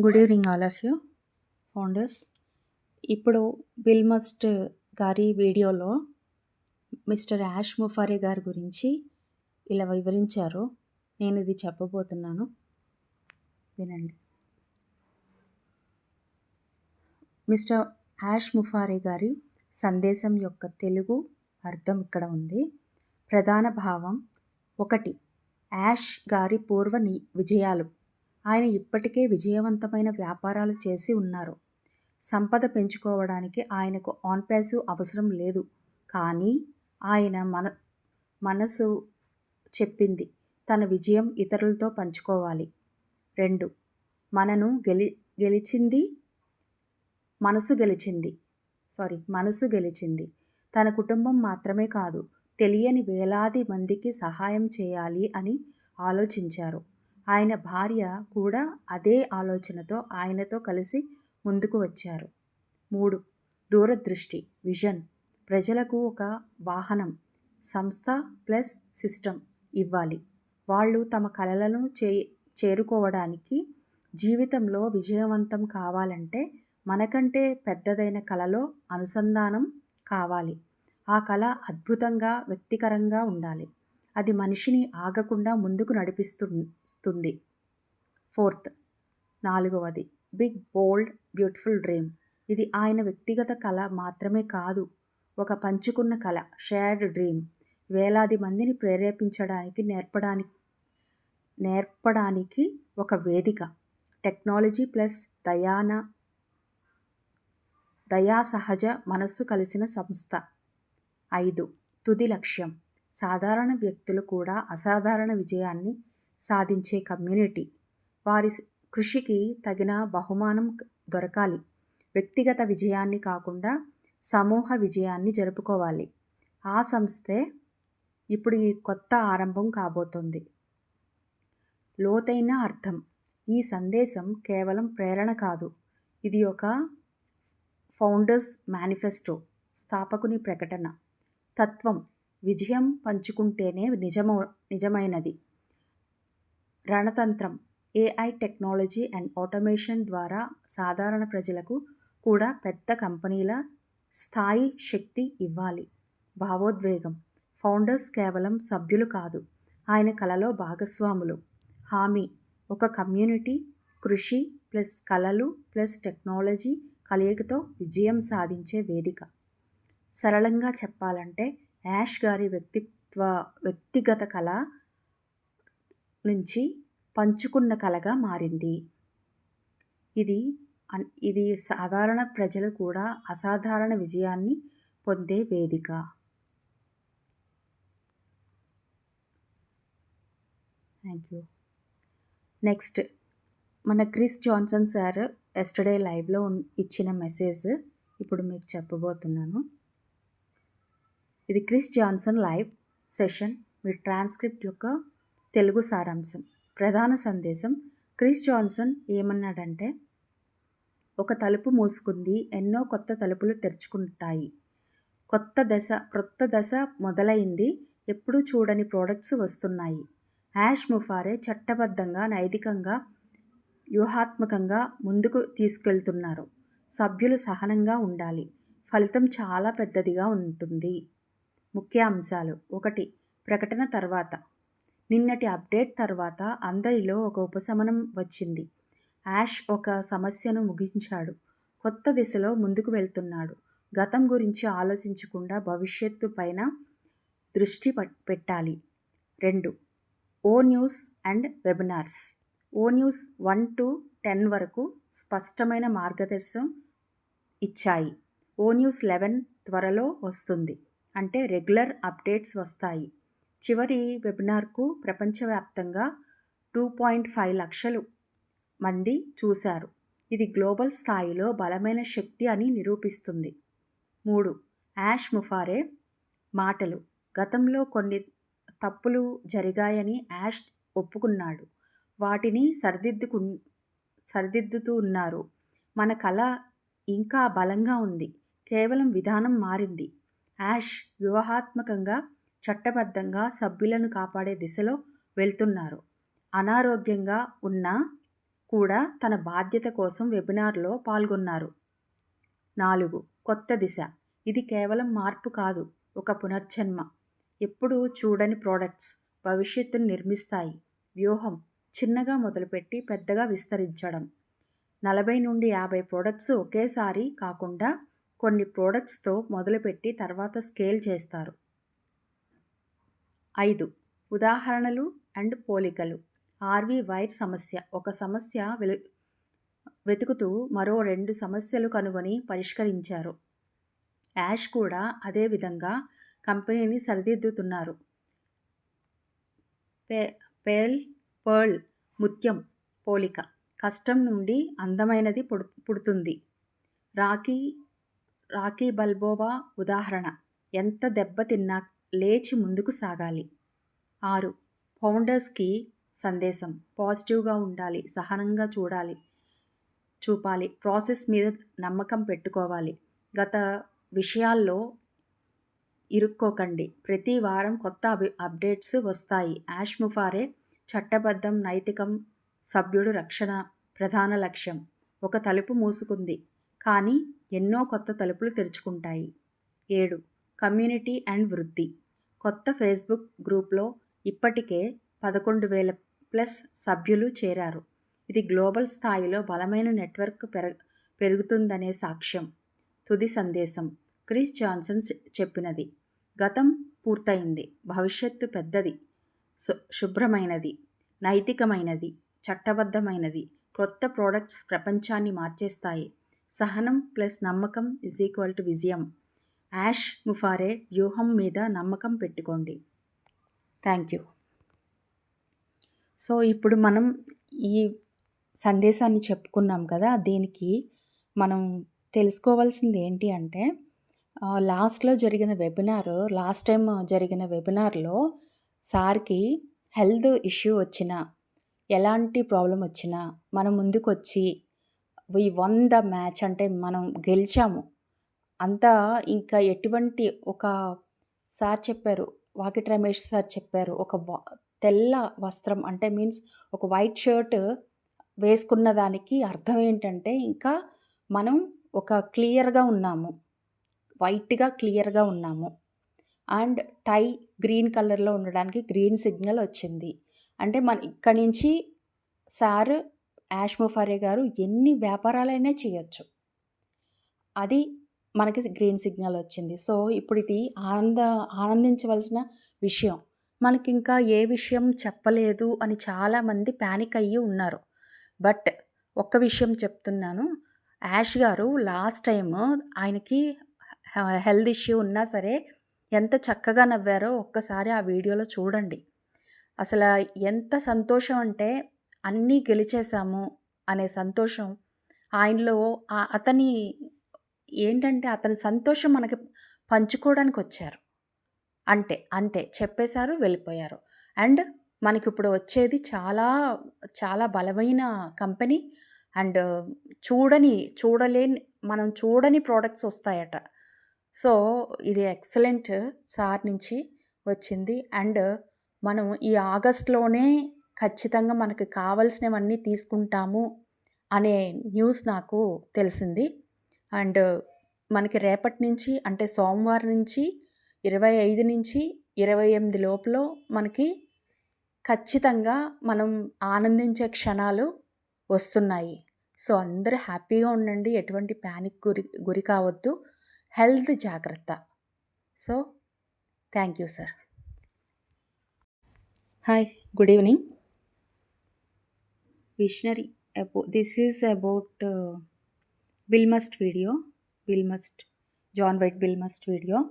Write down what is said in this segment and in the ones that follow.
Good evening all of you founders ఇప్పుడు Bill మస్ట్ గారి వీడియోలో మిస్టర్ యాష్ ముఫారీ గారి గురించి ఇలా వివరించారు. నేను ఇది చెప్పబోతున్నాను. వినండి. మిస్టర్ యాష్ ముఫారీ గారి సందేశం యొక్క తెలుగు అర్థం ఇక్కడ ఉంది. ప్రధాన భావం ఒకటి. యాష్ గారి పూర్వ ని- విజయాలు. ఆయన ఇప్పటికే విజయవంతమైన వ్యాపారాలు చేసి ఉన్నారు. సంపద పెంచుకోవడానికి ఆయనకు ఆన్ ప్యాసివ్ అవసరం లేదు. కానీ ఆయన మన మనసు చెప్పింది తన విజయం ఇతరులతో పంచుకోవాలి. రెండు మనను గెలి గెలిచింది మనసు గెలిచింది. సారీ మనసు గెలిచింది. తన కుటుంబం మాత్రమే కాదు తెలియని వేలాది మందికి సహాయం చేయాలి అని ఆలోచించారు. ఆయన భార్య కూడా అదే ఆలోచనతో ఆయనతో కలిసి ముందుకు వచ్చారు. మూడు దూరదృష్టి విజన్. ప్రజలకు ఒక వాహనం సంస్థ ప్లస్ సిస్టమ్ ఇవ్వాలి. వాళ్ళు తమ కలలను చే చేరుకోవడానికి జీవితంలో విజయవంతం కావాలంటే మనకంటే పెద్దదైన కళలో అనుసంధానం కావాలి. ఆ కళ అద్భుతంగా వ్యక్తికరంగా ఉండాలి. అది మనిషిని ఆగకుండా ముందుకు నడిపిస్తుంది ఫోర్త్ నాలుగవది. Big bold beautiful dream. ఇది ఆయన వ్యక్తిగత కళ మాత్రమే కాదు ఒక పంచుకున్న కళ షేర్డ్ డ్రీమ్. వేలాది మందిని ప్రేరేపించడానికి నేర్పడానికి నేర్పడానికి ఒక వేదిక. టెక్నాలజీ ప్లస్ దయాన దయా సహజ మనస్సు కలిసిన సంస్థ. ఐదు తుది లక్ష్యం. సాధారణ వ్యక్తులు కూడా అసాధారణ విజయాన్ని సాధించే కమ్యూనిటీ. వారి కృషికి తగిన బహుమానం దొరకాలి. వ్యక్తిగత విజయాన్ని కాకుండా సమూహ విజయాన్ని జరుపుకోవాలి. ఆ సంస్థే ఇప్పుడు ఈ కొత్త ఆరంభం కాబోతోంది. లోతైన అర్థం. ఈ సందేశం కేవలం ప్రేరణ కాదు. ఇది ఒక ఫౌండర్స్ మేనిఫెస్టో స్థాపకుని ప్రకటన. తత్వం. విజయం పంచుకుంటేనే నిజమో నిజమైనది. రణతంత్రం ఏఐ టెక్నాలజీ అండ్ ఆటోమేషన్ ద్వారా సాధారణ ప్రజలకు కూడా పెద్ద కంపెనీల స్థాయి శక్తి ఇవ్వాలి. భావోద్వేగం ఫౌండర్స్ కేవలం సభ్యులు కాదు ఆయన కలలో భాగస్వాములు. హామీ ఒక కమ్యూనిటీ కృషి ప్లస్ కళలు ప్లస్ టెక్నాలజీ కలయికతో విజయం సాధించే వేదిక. సరళంగా చెప్పాలంటే యాష్ గారి వ్యక్తిత్వ వ్యక్తిగత కళ నుంచి పంచుకున్న కళగా మారింది. ఇది ఇది సాధారణ ప్రజలు కూడా అసాధారణ విజయాన్ని పొందే వేదిక. థ్యాంక్ యూ నెక్స్ట్ మన క్రిస్ జాన్సన్ సార్ ఎస్టర్డే లైవ్లో ఉన్- ఇచ్చిన మెసేజ్ ఇప్పుడు మీకు చెప్పబోతున్నాను. ఇది క్రిస్ జాన్సన్ లైవ్ సెషన్. మీ ట్రాన్స్క్రిప్ట్ యొక్క తెలుగు సారాంశం. ప్రధాన సందేశం క్రిస్ జాన్సన్ ఏమన్నాడంటే ఒక తలుపు మూసుకుంది ఎన్నో కొత్త తలుపులు తెరుచుకుంటాయి. కొత్త దశ క్రొత్త దశ మొదలైంది ఎప్పుడూ చూడని ప్రోడక్ట్స్ వస్తున్నాయి. యాష్ ముఫారే చట్టబద్ధంగా నైతికంగా వ్యూహాత్మకంగా ముందుకు తీసుకెళ్తున్నారు. సభ్యులు సహనంగా ఉండాలి. ఫలితం చాలా పెద్దదిగా ఉంటుంది. ముఖ్య అంశాలు. ఒకటి ప్రకటన తర్వాత. నిన్నటి అప్డేట్ తర్వాత అందరిలో ఒక ఉపశమనం వచ్చింది. యాష్ ఒక సమస్యను ముగించాడు. కొత్త దిశలో ముందుకు వెళ్తున్నాడు. గతం గురించి ఆలోచించకుండా భవిష్యత్తు పైన దృష్టి పెట్టాలి. రెండు ఓ న్యూస్ అండ్ వెబినార్స్. ఓ న్యూస్ వన్ టు టెన్ వరకు స్పష్టమైన మార్గదర్శనం ఇచ్చాయి. ఓ న్యూస్ లెవెన్ త్వరలో వస్తుంది. అంటే రెగ్యులర్ అప్డేట్స్ వస్తాయి. చివరి వెబినార్కు ప్రపంచవ్యాప్తంగా టూ పాయింట్ ఫైవ్ లక్షలు మంది చూశారు. ఇది గ్లోబల్ స్థాయిలో బలమైన శక్తి అని నిరూపిస్తుంది. మూడు యాష్ ముఫారే మాటలు. గతంలో కొన్ని తప్పులు జరిగాయని యాష్ ఒప్పుకున్నాడు. వాటిని సరిదిద్దుకు సరిదిద్దుతూ ఉన్నారు. మన కళ ఇంకా బలంగా ఉంది. కేవలం విధానం మారింది. యాష్ వ్యూహాత్మకంగా చట్టబద్ధంగా సభ్యులను కాపాడే దిశలో వెళ్తున్నారు. అనారోగ్యంగా ఉన్న కూడా తన బాధ్యత కోసం వెబినార్లో పాల్గొన్నారు. నాలుగు. కొత్త దిశ. ఇది కేవలం మార్పు కాదు ఒక పునర్జన్మ. ఎప్పుడూ చూడని ప్రోడక్ట్స్ భవిష్యత్తును నిర్మిస్తాయి. వ్యూహం. చిన్నగా మొదలుపెట్టి పెద్దగా విస్తరించడం. నలభై నుండి యాభై ప్రోడక్ట్స్ ఒకేసారి కాకుండా కొన్ని ప్రోడక్ట్స్తో మొదలుపెట్టి తర్వాత స్కేల్ చేస్తారు. ఐదు. ఉదాహరణలు అండ్ పోలికలు. ఆర్వీ వైర్ సమస్య. ఒక సమస్య వెలు వెతుకుతూ మరో రెండు సమస్యలు కనుగొని పరిష్కరించారు. యాష్ కూడా అదే విధంగా కంపెనీని సరిదిద్దుతున్నారు. పే పేల్ పర్ల్ ముత్యం పోలిక. కష్టం నుండి అందమైనది పుడు పుడుతుంది. రాఖీ రాకీ బల్బోవా ఉదాహరణ. ఎంత దెబ్బతిన్నా లేచి ముందుకు సాగాలి. ఆరు. ఫౌండర్స్కి సందేశం. పాజిటివ్గా ఉండాలి. సహనంగా చూడాలి. చూపాలి. ప్రాసెస్ మీద నమ్మకం పెట్టుకోవాలి. గత విషయాల్లో ఇరుక్కోకండి. ప్రతి వారం కొత్త అభి అప్డేట్స్ వస్తాయి. యాష్ ముఫారే చట్టబద్ధం నైతికం సభ్యుడు రక్షణ ప్రధాన లక్ష్యం. ఒక తలుపు మూసుకుంది. కానీ ఎన్నో కొత్త తలుపులు తెరుచుకుంటాయి. ఏడు. కమ్యూనిటీ అండ్ వృద్ధి. కొత్త ఫేస్బుక్ గ్రూప్లో ఇప్పటికే పదకొండు వేల ప్లస్ సభ్యులు చేరారు. ఇది గ్లోబల్ స్థాయిలో బలమైన నెట్వర్క్ పెర పెరుగుతుందనే సాక్ష్యం. తుది సందేశం. క్రిస్ జాన్సన్ చెప్పినది. గతం పూర్తయింది. భవిష్యత్తు పెద్దది. శుభ్రమైనది. నైతికమైనది. చట్టబద్ధమైనది. కొత్త ప్రోడక్ట్స్ ప్రపంచాన్ని మార్చేస్తాయి. సహనం ప్లస్ నమ్మకం ఇజ్ ఈక్వల్ టు విజయం. యాష్ ముఫారే వ్యూహం మీద నమ్మకం పెట్టుకోండి. థ్యాంక్ యూ సో ఇప్పుడు మనం ఈ సందేశాన్ని చెప్పుకున్నాం కదా దీనికి మనం తెలుసుకోవాల్సింది ఏంటి అంటే లాస్ట్లో జరిగిన వెబినార్ లాస్ట్ టైం జరిగిన వెబినార్లో సార్కి హెల్త్ ఇష్యూ వచ్చిన ఎలాంటి ప్రాబ్లం వచ్చినా మనం ముందుకొచ్చి వి వంద మ్యాచ్ అంటే మనం గెలిచాము. అంతా ఇంకా ఎటువంటి ఒక సార్ చెప్పారు వాకిట్ రమేష్ సార్ చెప్పారు ఒక తెల్ల వస్త్రం అంటే మీన్స్ ఒక వైట్ షర్ట్ వేసుకున్న దానికి అర్థం ఏంటంటే ఇంకా మనం ఒక క్లియర్గా ఉన్నాము. వైట్గా క్లియర్గా ఉన్నాము. అండ్ టై గ్రీన్ కలర్లో ఉండడానికి గ్రీన్ సిగ్నల్ వచ్చింది. అంటే మన ఇక్కడి నుంచి సార్ యాష్మోఫారే గారు ఎన్ని వ్యాపారాలైనా చేయొచ్చు. అది మనకి గ్రీన్ సిగ్నల్ వచ్చింది. సో ఇప్పుడు ఇది ఆనంద ఆనందించవలసిన విషయం. మనకి ఇంకా ఏ విషయం చెప్పలేదు అని చాలామంది ప్యానిక్ అయ్యి ఉన్నారు. బట్ ఒక్క విషయం చెప్తున్నాను. యాష్ గారు లాస్ట్ టైం ఆయనకి హెల్త్ ఇష్యూ ఉన్నా సరే ఎంత చక్కగా నవ్వారో ఒక్కసారి ఆ వీడియోలో చూడండి. అసలు ఎంత సంతోషం అంటే అన్నీ గెలిచేశాము అనే సంతోషం ఆయనలో అతని ఏంటంటే అతని సంతోషం మనకి పంచుకోవడానికి వచ్చారు అంటే అంతే. చెప్పేశారు వెళ్ళిపోయారు. అండ్ మనకి ఇప్పుడు వచ్చేది చాలా చాలా బలమైన కంపెనీ అండ్ చూడని చూడలేని మనం చూడని ప్రోడక్ట్స్ వస్తాయట. సో ఇది ఎక్సలెంట్ సార్ నుంచి వచ్చింది. అండ్ మనం ఈ ఆగస్ట్లోనే ఖచ్చితంగా మనకు కావలసినవన్నీ తీసుకుంటాము అనే న్యూస్ నాకు తెలిసింది. అండ్ మనకి రేపటి నుంచి అంటే సోమవారం నుంచి ఇరవై ఐదు నుంచి ఇరవై ఎనిమిది లోపల మనకి ఖచ్చితంగా మనం ఆనందించే క్షణాలు వస్తున్నాయి. సో అందరూ హ్యాపీగా ఉండండి. ఎటువంటి ప్యానిక్ గురి గురి కావద్దు. హెల్త్ జాగ్రత్త. So thank you sir. Hi good evening. visionary this is about uh, bill must video bill must john white bill must video.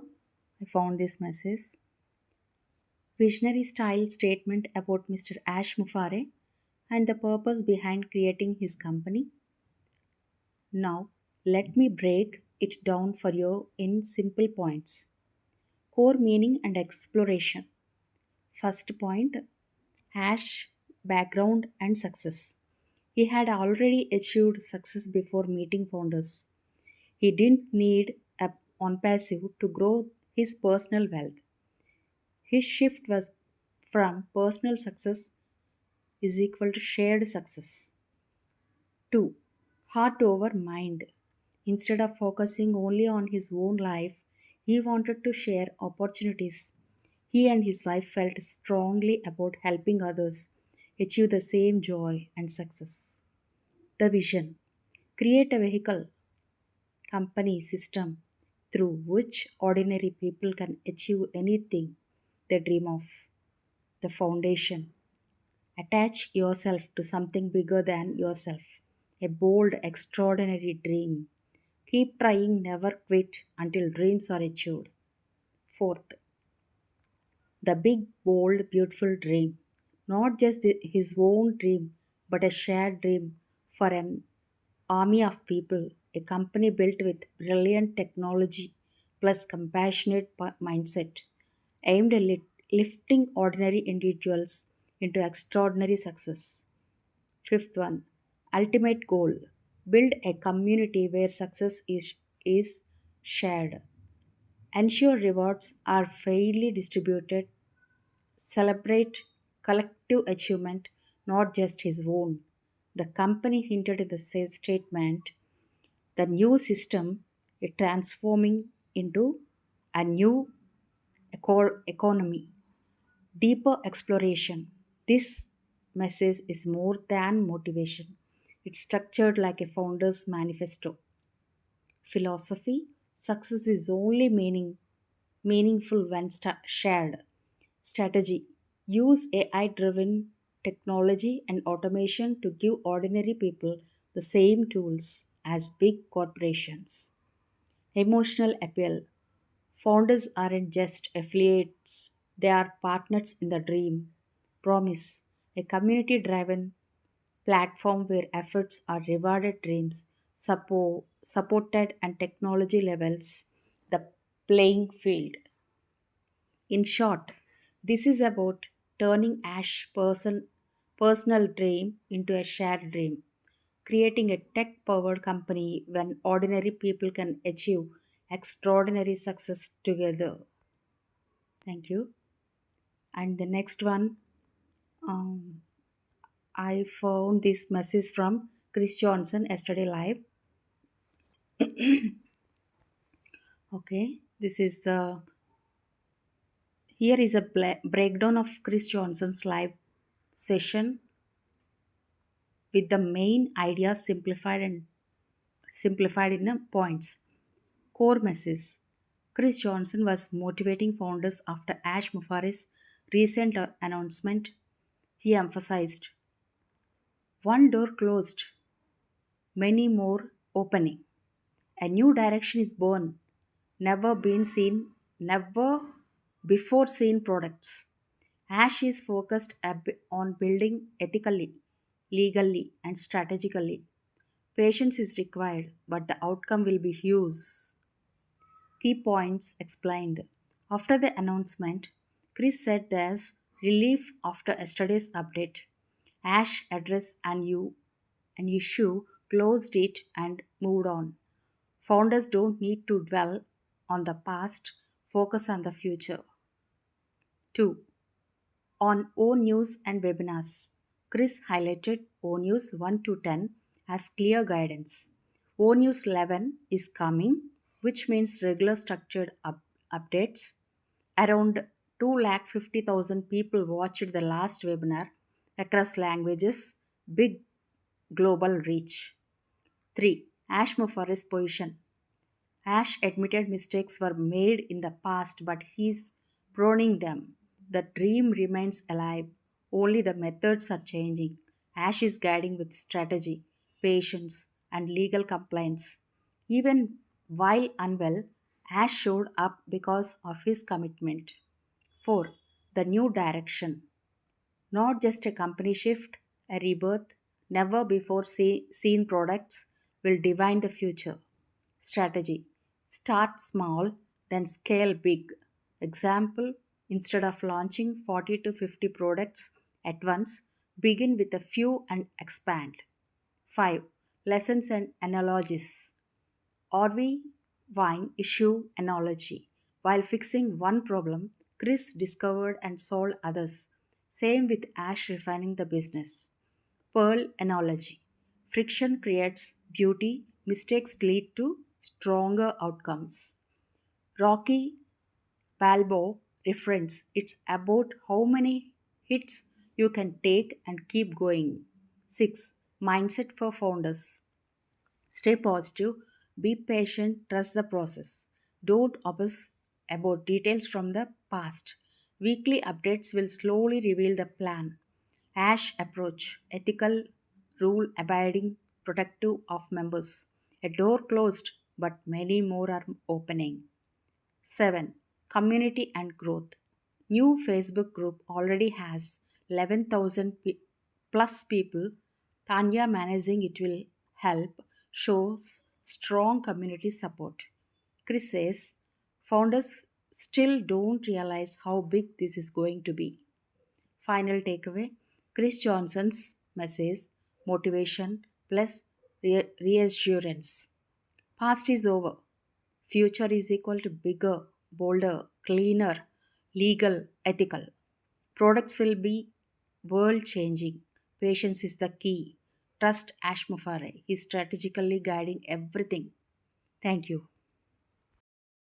I found this message. Visionary style statement about mr ash mufare and the purpose behind creating his company. Now let me break it down for you in simple points. Core meaning and exploration. First point ash background and success he had already achieved success before meeting founders. He didn't need a on passive to grow his personal wealth. His shift was from personal success is equal to shared success. 2. Heart over mind. Instead of focusing only on his own life, he wanted to share opportunities. He and his wife felt strongly about helping others achieve the same joy and success. The vision create a vehicle, company, system through which ordinary people can achieve anything they dream of. The foundation attach yourself to something bigger than yourself, a bold, extraordinary dream. Keep trying, never quit until dreams are achieved. Fourth, the big, bold, beautiful dream. Not just his own dream, but a shared dream for an army of people, a company built with brilliant technology plus compassionate mindset, aimed at lifting ordinary individuals into extraordinary success. Fifth one, ultimate goal build a community where success is, is shared. Ensure rewards are fairly distributed. Celebrate collective achievement, not just his own. The company hinted in the statement the new system is transforming into a new eco- economy. Deeper exploration. This message is more than motivation. It's structured like a founder's manifesto. Philosophy Success is only meaning, meaningful when sta- shared. Strategy Use AI driven technology and automation to give ordinary people the same tools as big corporations. Emotional appeal Founders aren't just affiliates, they are partners in the dream. Promise a community driven platform where efforts are rewarded dreams support, supported and technology levels the playing field in short this is about turning ash person personal dream into a shared dream creating a tech powered company when ordinary people can achieve extraordinary success together thank you and the next one um, I found this message from Chris Johnson yesterday live. okay, this is the here is a breakdown of Chris Johnson's live session with the main ideas simplified and simplified in points. Core message Chris Johnson was motivating founders after Ash Mufar's recent announcement. He emphasized one door closed, many more opening. A new direction is born, never been seen, never before seen products. Ash is focused on building ethically, legally, and strategically. Patience is required, but the outcome will be huge. Key points explained. After the announcement, Chris said there's relief after yesterday's update. Ash addressed an, you, an issue, closed it, and moved on. Founders don't need to dwell on the past, focus on the future. 2. On O News and webinars, Chris highlighted O News 1 to 10 as clear guidance. O News 11 is coming, which means regular structured up- updates. Around 2,50,000 people watched the last webinar across languages, big global reach. 3. Ash Mufar's position. Ash admitted mistakes were made in the past, but he's proning them. The dream remains alive, only the methods are changing. Ash is guiding with strategy, patience, and legal compliance. Even while unwell, Ash showed up because of his commitment. 4. The new direction. Not just a company shift, a rebirth, never before see, seen products will define the future. Strategy Start small, then scale big. Example Instead of launching 40 to 50 products at once, begin with a few and expand. 5. Lessons and analogies. Harvey Wine issue analogy. While fixing one problem, Chris discovered and solved others. Same with Ash refining the business. Pearl analogy. Friction creates beauty, mistakes lead to stronger outcomes. Rocky Balboa reference it's about how many hits you can take and keep going. 6. Mindset for founders. Stay positive, be patient, trust the process. Don't obsess about details from the past. Weekly updates will slowly reveal the plan. Ash approach, ethical, rule abiding, protective of members. A door closed, but many more are opening. 7. Community and growth. New Facebook group already has 11,000 plus people. Tanya managing it will help shows strong community support. Chris says founders still don't realize how big this is going to be. Final takeaway Chris Johnson's message motivation plus re- reassurance. Past is over. Future is equal to bigger, bolder, cleaner, legal, ethical. Products will be world changing. Patience is the key. Trust Ash Mufare. He's strategically guiding everything. Thank you.